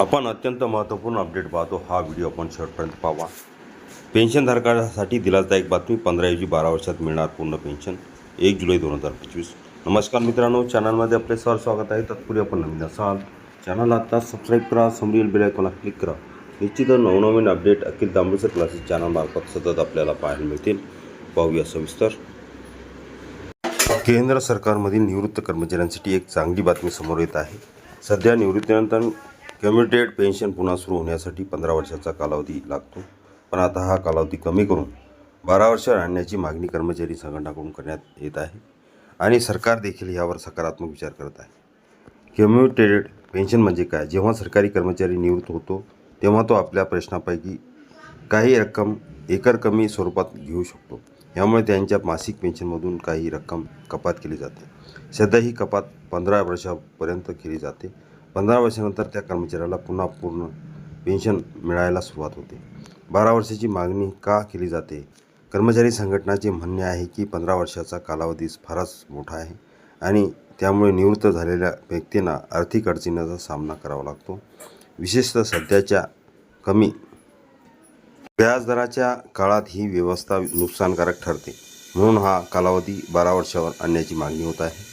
आपण अत्यंत महत्त्वपूर्ण अपडेट पाहतो. हा व्हिडिओ आपण शेवटपर्यंत पाहावा. पेन्शनधारकासाठी एक बातमी पंधरा ऐवजी बारा वर्षात मिळणार पूर्ण पेन्शन एक जुलै दोन हजार पंचवीस. नमस्कार मित्रांनो चॅनलमध्ये आपले सर स्वागत आहे. तत्पूर्वी आपण नवीन असाल चॅनल आता सबस्क्राईब करा समोरील बेल आयकॉनला क्लिक करा. निश्चित नवनवीन अपडेट अखिल तांबेसर क्लासेस चॅनलमार्फत सतत आपल्याला पाहायला मिळतील. पाहूया सविस्तर. केंद्र सरकारमधील निवृत्त कर्मचाऱ्यांसाठी एक चांगली बातमी समोर येत आहे. सध्या निवृत्तीनंतर कम्युटेड पेन्शन पुन्हा सुरू होण्यासाठी पंधरा वर्षाचा कालावधी लागतो. पण आता हा कालावधी कमी करून बारा वर्ष आणण्याची मागणी कर्मचारी संघटनाकडून करण्यात येत आहे आणि सरकार देखील यावर सकारात्मक विचार करत आहे. कम्युटेड पेन्शन म्हणजे काय? जेव्हा सरकारी कर्मचारी निवृत्त होतो तेव्हा तो आपल्या प्रश्नापैकी काही रक्कम एकर कमी स्वरूपात घेऊ शकतो. यामुळे त्यांच्या मासिक पेन्शनमधून काही रक्कम कपात केली जाते. सध्या ही कपात पंधरा वर्षापर्यंत केली जाते. पंधरा वर्षानंतर त्या कर्मचाऱ्याला पुन्हा पूर्ण पेन्शन मिळायला सुरुवात होते. बारा वर्षाची मागणी का केली जाते? कर्मचारी संघटनाचे म्हणणे आहे की पंधरा वर्षाचा कालावधी फारच मोठा आहे आणि त्यामुळे निवृत्त झालेल्या व्यक्तींना आर्थिक अडचणीचा सामना करावा लागतो. विशेषतः सध्याच्या कमी व्याजदराच्या काळात ही व्यवस्था नुकसानकारक ठरते. म्हणून हा कालावधी बारा वर्षावर आणण्याची मागणी होत आहे.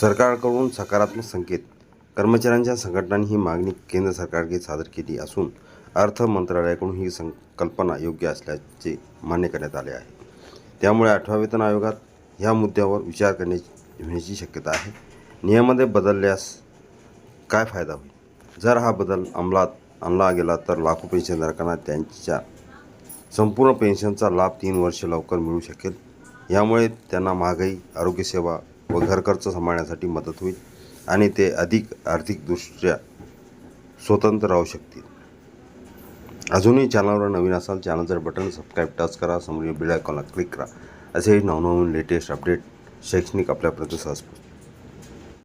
सरकारकडून सकारात्मक संकेत कर्मचाऱ्यांच्या संघटनांनी ही मागणी केंद्र सरकारकडे सादर केली असून अर्थ मंत्रालयाकडून ही संकल्पना योग्य असल्याचे मान्य करण्यात आले आहे. त्यामुळे आठव्या वेतन आयोगात ह्या मुद्द्यावर विचार करण्याची होण्याची शक्यता आहे. नियमामध्ये बदलल्यास काय फायदा होईल? जर हा बदल अंमलात आणला गेला तर लाखो पेन्शनधारकांना त्यांच्या संपूर्ण पेन्शनचा लाभ तीन वर्ष लवकर मिळू शकेल. यामुळे त्यांना महागाई आरोग्यसेवा व घरखर्च सांभाळण्यासाठी मदत होईल. आणि ते अधिक आर्थिकदृष्ट्या स्वतंत्र राहू शकतील. अजूनही चॅनलवर नवीन असाल चॅनलचं बटन सबस्क्राईब टच करा समोर बेल आयकॉनला क्लिक करा. असेही नवनवीन लेटेस्ट अपडेट शैक्षणिक आपल्यापर्यंत सहज पोहोचतील